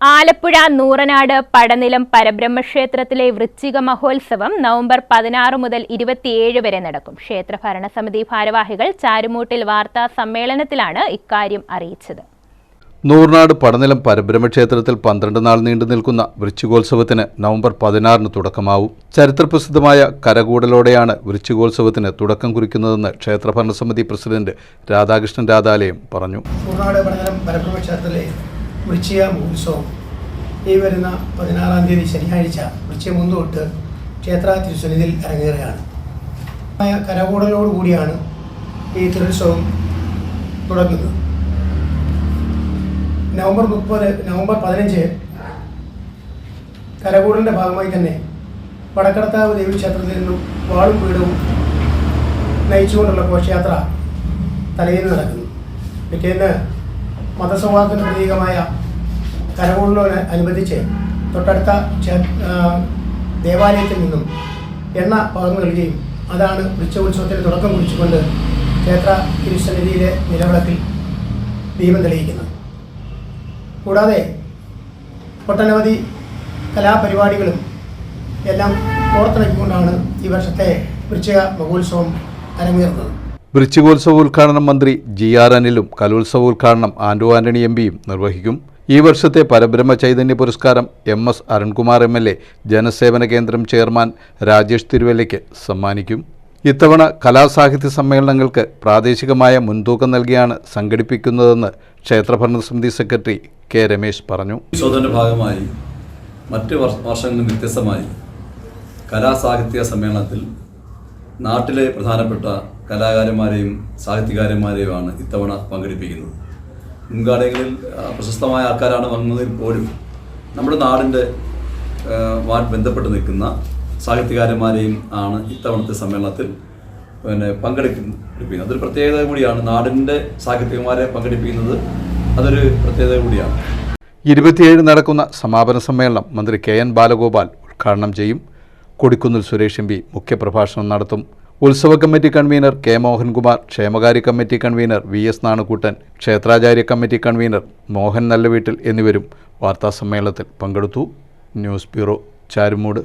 ആലപ്പുഴ നൂറനാട് പടനിലം പരബ്രഹ്മക്ഷേത്രത്തിലെ വൃശ്ചിക മഹോത്സവം നവംബർ പതിനാറ് മുതൽ ഇരുപത്തിയേഴ് വരെ നടക്കും. ക്ഷേത്ര ഭരണസമിതി ഭാരവാഹികൾ ചാരുമൂട്ടിൽ വാർത്താ സമ്മേളനത്തിലാണ് ഇക്കാര്യം അറിയിച്ചത്. നൂറനാട് പടനിലം പരബ്രഹ്മക്ഷേത്രത്തിൽ പന്ത്രണ്ട് നാൾ നീണ്ടു നിൽക്കുന്ന വൃശ്ചികോത്സവത്തിന് നവംബർ പതിനാറിന് തുടക്കമാവും. ചരിത്രപ്രസിദ്ധമായ കരകൂടലോടെയാണ് വൃശ്ചികോത്സവത്തിന് തുടക്കം കുറിക്കുന്നതെന്ന് ക്ഷേത്രഭരണസമിതി പ്രസിഡന്റ് രാധാകൃഷ്ണൻ രാധാലയം പറഞ്ഞു. വൃശ്ചിക മഹോത്സവം. ഈ വരുന്ന പതിനാറാം തീയതി ശനിയാഴ്ച വൃശ്ചിക മുൻ തൊട്ട് ക്ഷേത്ര തിരുസന്നിധിയിൽ അരങ്ങേറുകയാണ്. കരകൂടലോടുകൂടിയാണ് കരകൂടലോട് കൂടിയാണ് ഈ തിരുത്സവം തുടങ്ങുന്നത്. നവംബർ മുപ്പത് നവംബർ പതിനഞ്ച് കരകൂടലിന്റെ ഭാഗമായി തന്നെ വടക്കടത്താവ് ദേവി ക്ഷേത്രത്തിൽ നിന്നും വാളും പീഠവും നയിച്ചുകൊണ്ടുള്ള ഘോഷയാത്ര തലയിൽ നടക്കുന്നു. പിറ്റേന്ന് മതസൗഹാർദ്ദത്തിന് പ്രതീകമായ കരകൂടലോട് അനുബന്ധിച്ച് തൊട്ടടുത്ത ദേവാലയത്തിൽ നിന്നും എണ്ണ പകർന്നു നൽകുകയും അതാണ് വൃക്ഷോത്സവത്തിന് തുടക്കം കുറിച്ചുകൊണ്ട് ക്ഷേത്ര തിരുസന്നിധിയിലെ നിലവിളക്കിൽ ദീപം തെളിയിക്കുന്നത്. കൂടാതെ ഒട്ടനവധി കലാപരിപാടികളും എല്ലാം ഓർത്തിണക്കിക്കൊണ്ടാണ് ഈ വർഷത്തെ വൃശ്ചിക മഹോത്സവം അരങ്ങേറുന്നത്. വൃശ്ചികോത്സവ ഉദ്ഘാടനം മന്ത്രി ജി ആർ അനിലും കലോത്സവ ഉദ്ഘാടനം ആന്റോ ആന്റണി എം പിയും നിർവഹിക്കും. ഈ വർഷത്തെ പരബ്രഹ്മ ചൈതന്യ പുരസ്കാരം M S Arunkumar M L A ജനസേവന കേന്ദ്രം ചെയർമാൻ രാജേഷ് തിരുവല്ലയ്ക്ക് സമ്മാനിക്കും. ഇത്തവണ കലാസാഹിത്യ സമ്മേളനങ്ങൾക്ക് പ്രാദേശികമായ മുൻതൂക്കം നൽകിയാണ് സംഘടിപ്പിക്കുന്നതെന്ന് ക്ഷേത്രഭരണസമിതി സെക്രട്ടറി കെ രമേശ് പറഞ്ഞു. ഭാഗമായി മറ്റ് വർഷ- വർഷങ്ങളിൽ വ്യത്യസ്തമായി കലാസാഹിത്യ സമ്മേളനത്തിൽ നാട്ടിലെ പ്രധാനപ്പെട്ട കലാകാരന്മാരെയും സാഹിത്യകാരന്മാരെയുമാണ് ഇത്തവണ പങ്കെടുപ്പിക്കുന്നത്. മുൻകാലങ്ങളിൽ പ്രശസ്തമായ ആൾക്കാരാണ് വന്നതിൽ പോലും നമ്മുടെ നാടിന്റെ ബന്ധപ്പെട്ട് നിൽക്കുന്ന സാഹിത്യകാരന്മാരെയും ആണ് ഇത്തവണത്തെ സമ്മേളനത്തിൽ പിന്നെ പങ്കെടുക്കുന്നത് അതൊരു പ്രത്യേകത കൂടിയാണ്. നാടിന്റെ സാഹിത്യകാരന്മാരെ പങ്കെടുപ്പിക്കുന്നത് അതൊരു പ്രത്യേകത കൂടിയാണ്. ഇരുപത്തിയേഴ് നടക്കുന്ന സമാപന സമ്മേളനം മന്ത്രി കെ എൻ ബാലഗോപാൽ ഉദ്ഘാടനം ചെയ്യും. കൊടിക്കുന്നിൽ സുരേഷ് എം പി മുഖ്യപ്രഭാഷണം നടത്തും. ഉത്സവ കമ്മിറ്റി കൺവീനർ കെ മോഹൻകുമാർ ക്ഷേമകാര്യ committee convener V S Nanukuttan ക്ഷേത്രാചാര്യ committee convener Mohan Nallaveettil എന്നിവരും വാർത്താസമ്മേളനത്തിൽ പങ്കെടുത്തു. News bureau Charummood.